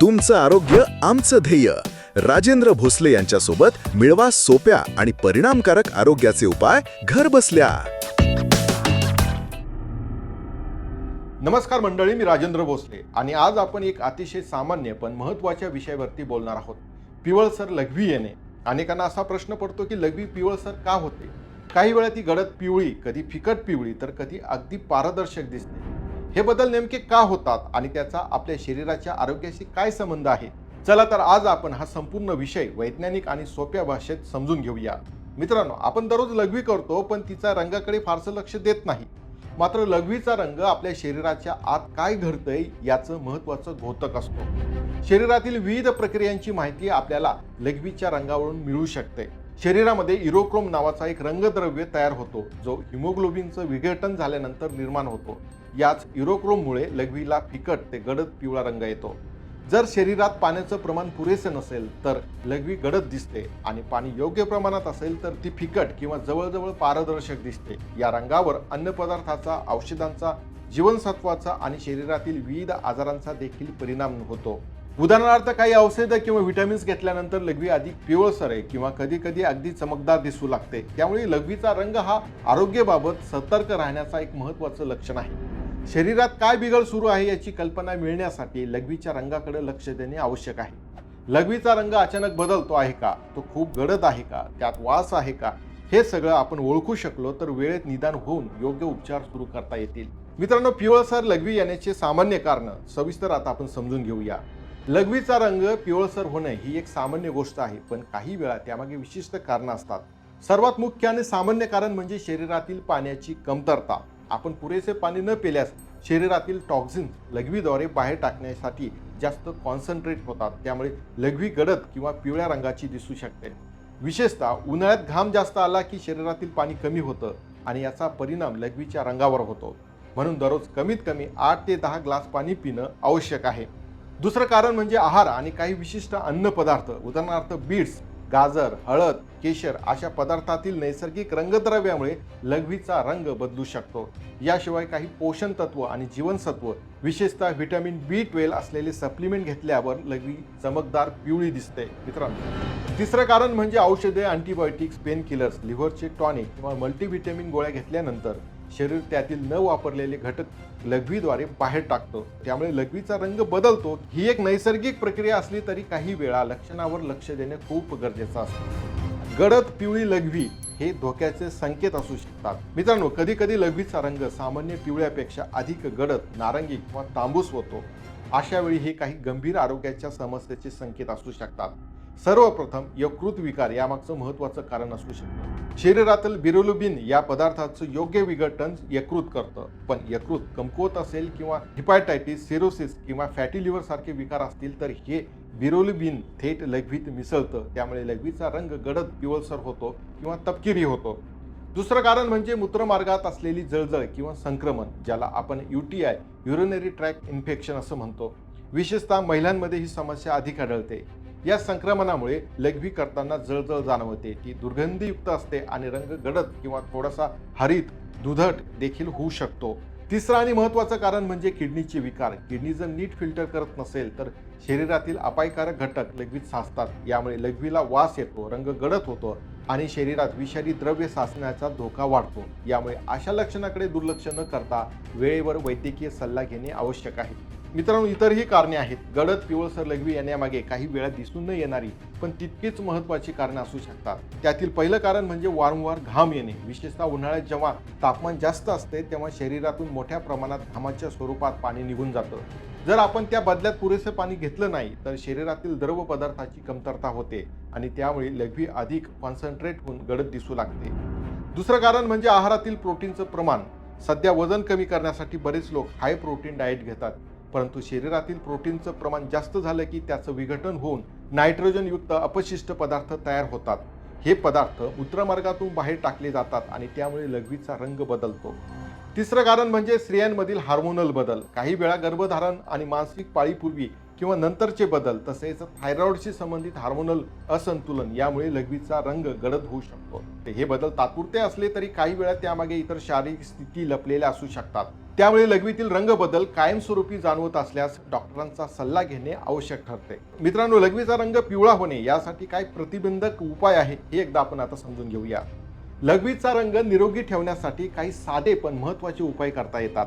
तुमचं आरोग्य आमचं ध्येय. राजेंद्र भोसले यांच्यासोबत मिळवा सोप्या आणि परिणामकारक आरोग्याचे उपाय घर बसल्या. नमस्कार मंडळी मी राजेंद्र भोसले आणि आज आपण एक अतिशय सामान्य पण महत्त्वाच्या विषयावरती बोलणार आहोत. पिवळसर लघवी येणे. अनेकांना असा प्रश्न पडतो की लघवी पिवळसर का होते? काही वेळा ती गडद पिवळी कधी फिकट पिवळी तर कधी अगदी पारदर्शक दिसते. हे बदल नेमके का होतात आणि त्याचा आपल्या शरीराच्या आरोग्याशी काय संबंध आहे? चला तर आज आपण हा संपूर्ण विषय वैज्ञानिक आणि सोप्या भाषेत समजून घेऊया. मित्रांनो आपण दररोज लघवी करतो पण तिचा रंगाकडे फारसं लक्ष देत नाही. मात्र लघवीचा रंग आपल्या शरीराच्या आत काय घडतंय याचं महत्वाचं घोतक असतो. शरीरातील विविध प्रक्रियांची माहिती आपल्याला लघवीच्या रंगावरून मिळू शकते. शरीरामध्ये इरोक्रोम नावाचा एक रंगद्रव्य तयार होतो जो हिमोग्लोबिनचं विघटन झाल्यानंतर निर्माण होतो. याच युरोक्रोममुळे लघवीला फिकट ते गडद पिवळा रंग येतो. जर शरीरात पाण्याचं प्रमाण पुरेसे नसेल तर लघवी गडद दिसते आणि पाणी योग्य प्रमाणात असेल तर ती फिकट किंवा जवळजवळ पारदर्शक दिसते. या रंगावर अन्नपदार्थाचा औषधांचा जीवनसत्वाचा आणि शरीरातील विविध आजारांचा देखील परिणाम होतो. उदाहरणार्थ काही औषधं किंवा व्हिटॅमिन्स घेतल्यानंतर लघवी अधिक पिवळसर आहे किंवा कधी कधी अगदी चमकदार दिसू लागते. त्यामुळे लघवीचा रंग हा आरोग्याबाबत सतर्क राहण्याचा एक महत्त्वाचं लक्षण आहे. शरीरात काय बिघड सुरू आहे याची कल्पना मिळण्यासाठी लघवीच्या रंगाकडे लक्ष देणे आवश्यक आहे. लघवीचा रंग अचानक बदलतो आहे का? तो खूप गडद आहे का? त्यात वास आहे का? हे सगळं आपण ओळखू शकलो तर वेळेत निदान होऊन योग्य उपचार सुरू करता येतील. मित्रांनो पिवळसर लघवी येण्याचे सामान्य कारण सविस्तर आता आपण समजून घेऊया. लघवीचा रंग पिवळसर होणं ही एक सामान्य गोष्ट आहे पण काही वेळा त्यामागे विशिष्ट कारणं असतात. सर्वात मुख्य आणि सामान्य कारण म्हणजे शरीरातील पाण्याची कमतरता. आपण पुरेसे पाणी न पिल्यास शरीरातील टॉक्झिन लघवीद्वारे बाहेर टाकण्यासाठी जास्त कॉन्सन्ट्रेट होतात. त्यामुळे लघवी गडद किंवा पिवळ्या रंगाची दिसू शकते. विशेषतः उन्हाळ्यात घाम जास्त आला की शरीरातील पाणी कमी होतं आणि याचा परिणाम लघवीच्या रंगावर होतो. म्हणून दररोज कमीत कमी आठ ते दहा ग्लास पाणी पिणं आवश्यक आहे. दुसरं कारण म्हणजे आहार आणि काही विशिष्ट अन्नपदार्थ उदाहरणार्थ बीट्स गाजर हळद केशर अशा पदार्थातील नैसर्गिक रंगद्रव्यामुळे लघवीचा रंग बदलू शकतो. याशिवाय काही पोषण तत्व आणि जीवनसत्व विशेषतः व्हिटॅमिन बी ट्वेल्व असलेले सप्लिमेंट घेतल्यावर लघवी चमकदार पिवळी दिसते. मित्रांनो तिसरं कारण म्हणजे औषधे अँटीबायोटिक्स पेन किलर्स लिव्हरचे टॉनिक किंवा मल्टीव्हिटॅमिन गोळ्या घेतल्यानंतर शरीर त्यातील न वापरलेले घटक लघवीद्वारे बाहेर टाकतो. त्यामुळे लघवीचा रंग बदलतो. ही एक नैसर्गिक प्रक्रिया असली तरी काही वेळा लक्षणावर लक्ष देणे खूप गरजेचं असतं. गडद पिवळी लघवी हे धोक्याचे संकेत असू शकतात. मित्रांनो कधी कधी लघवीचा रंग सामान्य पिवळ्यापेक्षा अधिक गडद नारंगी किंवा तांबूस होतो. अशा वेळी हे काही गंभीर आरोग्याच्या समस्येचे संकेत असू शकतात. सर्वप्रथम यकृत विकार यामागचं महत्त्वाचं कारण असू शकतं. शरीरातील बिरुलुबिन या पदार्थाचं योग्य विघटन यकृत करतं. पण यकृत कमकुवत असेल किंवा हिपॅटायटिस सिरोसिस किंवा फॅटी लिव्हर सारखे विकार असतील तर हे बिरोलुबिन थेट लघवीत मिसळतं. त्यामुळे लघवीचा रंग गडद पिवळसर होतो किंवा तपकिरी होतो. दुसरं कारण म्हणजे मूत्रमार्गात असलेली जळजळ किंवा संक्रमण ज्याला आपण U T I urinary tract infection असं म्हणतो. विशेषतः महिलांमध्ये ही समस्या अधिक आढळते. या संक्रमणामुळे लघवी करताना जळजळ जाणवते. ती दुर्गंधीयुक्त असते आणि रंग गडद किंवा थोडासा हरित दुधट देखील होऊ शकतो. तिसरं आणि महत्त्वाचं कारण म्हणजे किडनीचे विकार. किडनी जर नीट फिल्टर करत नसेल तर शरीरातील अपायकारक घटक लघवीत साचतात. यामुळे लघवीला वास येतो रंग गडद होतो आणि शरीरात विषारी द्रव्य साचण्याचा धोका वाढतो. यामुळे अशा लक्षणाकडे दुर्लक्ष न करता वेळेवर वैद्यकीय सल्ला घेणे आवश्यक आहे. मित्रांनो इतरही कारणे आहेत. गडद पिवळसर लघवी येण्यामागे काही वेळा दिसून न येणारी पण तितकीच महत्त्वाची कारणं असू शकतात. त्यातील पहिलं कारण म्हणजे वारंवार घाम येणे. विशेषतः उन्हाळ्यात जेव्हा तापमान जास्त असते तेव्हा शरीरातून मोठ्या प्रमाणात घामाच्या स्वरूपात पाणी निघून जातं. जर आपण त्या बदल्यात पुरेसे पाणी घेतलं नाही तर शरीरातील द्रव पदार्थाची कमतरता होते आणि त्यामुळे लघवी अधिक कॉन्सन्ट्रेट होऊन गडद दिसू लागते. दुसरं कारण म्हणजे आहारातील प्रोटीनचं प्रमाण. सध्या वजन कमी करण्यासाठी बरेच लोक हाय प्रोटीन डाएट घेतात. परंतु शरीरातील प्रोटीनचं प्रमाण जास्त झालं की त्याचं विघटन होऊन नायट्रोजनयुक्त अपशिष्ट पदार्थ तयार होतात. हे पदार्थ मूत्रमार्गातून बाहेर टाकले जातात आणि त्यामुळे लघवीचा रंग बदलतो. तिसरं कारण म्हणजे स्त्रियांमधील हार्मोनल बदल. काही वेळा गर्भधारण आणि मानसिक पाळीपूर्वी किंवा नंतरचे बदल तसेच थायरॉईडशी संबंधित हार्मोनल असंतुलन यामुळे लघवीचा रंग गडद होऊ शकतो. ते हे बदल तात्पुरते असले तरी काही वेळा त्यामागे इतर शारीरिक स्थिती लपलेल्या असू शकतात. त्यामुळे लघवीतील रंग बदल कायमस्वरूपी जाणवत असल्यास डॉक्टरांचा सल्ला घेणे आवश्यक ठरते. मित्रांनो लघवीचा रंग पिवळा होणे यासाठी काय प्रतिबंधक उपाय आहे हे एकदा आपण आता समजून घेऊया. लघवीचा रंग निरोगी ठेवण्यासाठी काही साधे पण महत्त्वाचे उपाय करता येतात.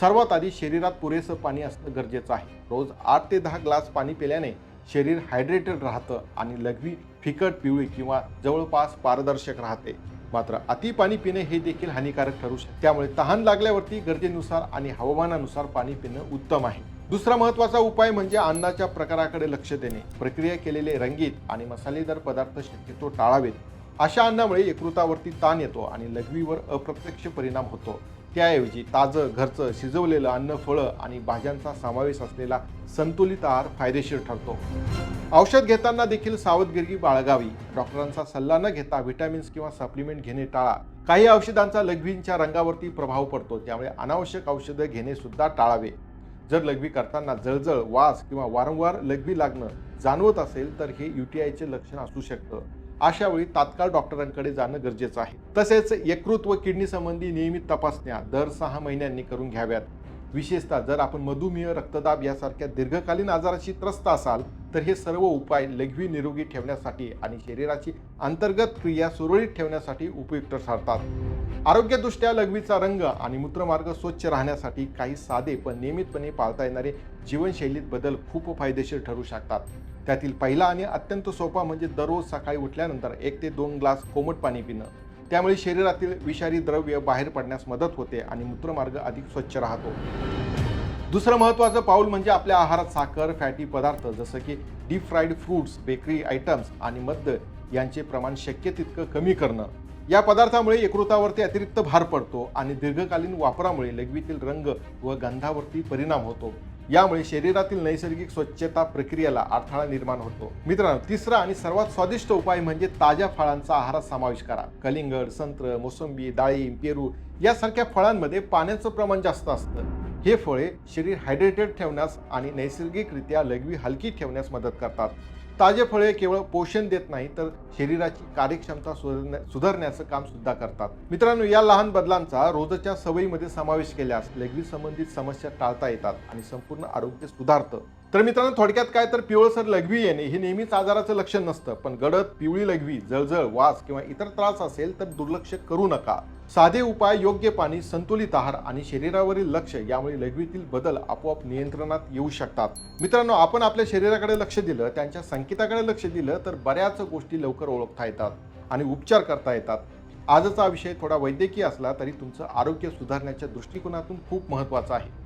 सर्वात आधी शरीरात पुरेसं पाणी असणं गरजेचं आहे. रोज आठ ते दहा ग्लास पाणी पिल्याने शरीर हायड्रेटेड राहतं आणि लघवी फिकट पिवळी किंवा जवळपास पारदर्शक राहते. मात्र अति पाणी पिणे हे देखील हानिकारक ठरू शकते. त्यामुळे तहान लागल्यावरती गरजेनुसार आणि हवामानानुसार पाणी पिणं उत्तम आहे. दुसरा महत्त्वाचा उपाय म्हणजे अन्नाच्या प्रकाराकडे लक्ष देणे. प्रक्रिया केलेले रंगीत आणि मसालेदार पदार्थ शक्यतो टाळावेत. अशा अन्नामुळे यकृतावरती ताण येतो आणि लघवीवर अप्रत्यक्ष परिणाम होतो. त्याऐवजी ताजं घरचं शिजवलेलं अन्न फळं आणि भाज्यांचा समावेश असलेला संतुलित आहार फायदेशीर ठरतो. औषध घेताना देखील सावधगिरी बाळगावी. डॉक्टरांचा सल्ला न घेता व्हिटॅमिन्स किंवा सप्लिमेंट घेणे टाळा. काही औषधांचा लघवींच्या रंगावरती प्रभाव पडतो त्यामुळे अनावश्यक औषधं घेणे सुद्धा टाळावे. जर लघवी करताना जळजळ वास किंवा वारंवार लघवी लागणं जाणवत असेल तर हे युटीआयचे लक्षण असू शकतं. अशा वेळी तात्काळ डॉक्टरांकडे जाणं गरजेचं आहे. तसेच यकृत व किडनी संबंधी नियमित तपासण्या दर सहा महिन्यांनी करून घ्याव्यात. विशेषतः जर आपण मधुमेह रक्तदाब यासारख्या दीर्घकालीन आजाराशी त्रस्त असाल तर हे सर्व उपाय लघवी निरोगी ठेवण्यासाठी आणि शरीराची अंतर्गत क्रिया सुरळीत ठेवण्यासाठी उपयुक्त ठरतात. आरोग्यदृष्ट्या लघवीचा रंग आणि मूत्रमार्ग स्वच्छ राहण्यासाठी काही साधे पण नियमितपणे पाळता येणारे जीवनशैलीत बदल खूप फायदेशीर ठरू शकतात. त्यातील पहिला आणि अत्यंत सोपा म्हणजे दररोज सकाळी उठल्यानंतर एक ते दोन ग्लास कोमट पाणी पिणं. त्यामुळे शरीरातील विषारी द्रव्य बाहेर पडण्यास मदत होते आणि मूत्रमार्ग अधिक स्वच्छ राहतो. दुसरं महत्त्वाचं पाऊल म्हणजे आपल्या आहारात साखर फॅटी पदार्थ जसं की deep fried fruits bakery items आणि मद्य यांचे प्रमाण शक्य तितकं कमी करणं. या पदार्थामुळे यकृतावरती अतिरिक्त भार पडतो आणि दीर्घकालीन वापरामुळे लघवीतील रंग व गंधावरती परिणाम होतो. यामुळे शरीरातील नैसर्गिक स्वच्छता प्रक्रियेला अडथळा निर्माण होतो. मित्रांनो तिसरा आणि सर्वात स्वादिष्ट उपाय म्हणजे ताज्या फळांचा आहारात समावेश करा. कलिंगड संत्र मोसंबी डाळिंब पेरू यासारख्या फळांमध्ये पाण्याचं प्रमाण जास्त असतं. हे फळे शरीर हायड्रेटेड ठेवण्यास आणि नैसर्गिकरित्या लघवी हलकी ठेवण्यास मदत करतात. ताजे फळे केवळ पोषण देत नाही तर शरीराची कार्यक्षमता सुधारण्याचं काम सुद्धा करतात. मित्रांनो या लहान बदलांचा रोजच्या सवयीमध्ये समावेश केल्यास लेगवी संबंधित समस्या टाळता येतात आणि संपूर्ण आरोग्य सुधारतं. तर मित्रांनो थोडक्यात काय तर पिवळसर लघवी येणे हे नेहमीच आजाराचं लक्षण नसतं. पण गडद पिवळी लघवी जळजळ वास किंवा इतर त्रास असेल तर दुर्लक्ष करू नका. साधे उपाय योग्य पाणी संतुलित आहार आणि शरीरावरील लक्ष यामुळे लघवीतील बदल आपोआप नियंत्रणात येऊ शकतात. मित्रांनो आपण आपल्या शरीराकडे लक्ष दिलं त्यांच्या संकेताकडे लक्ष दिलं तर बऱ्याच गोष्टी लवकर ओळखता येतात आणि उपचार करता येतात. आजचा विषय थोडा वैद्यकीय असला तरी तुमचं आरोग्य सुधारण्याच्या दृष्टिकोनातून खूप महत्त्वाचा आहे.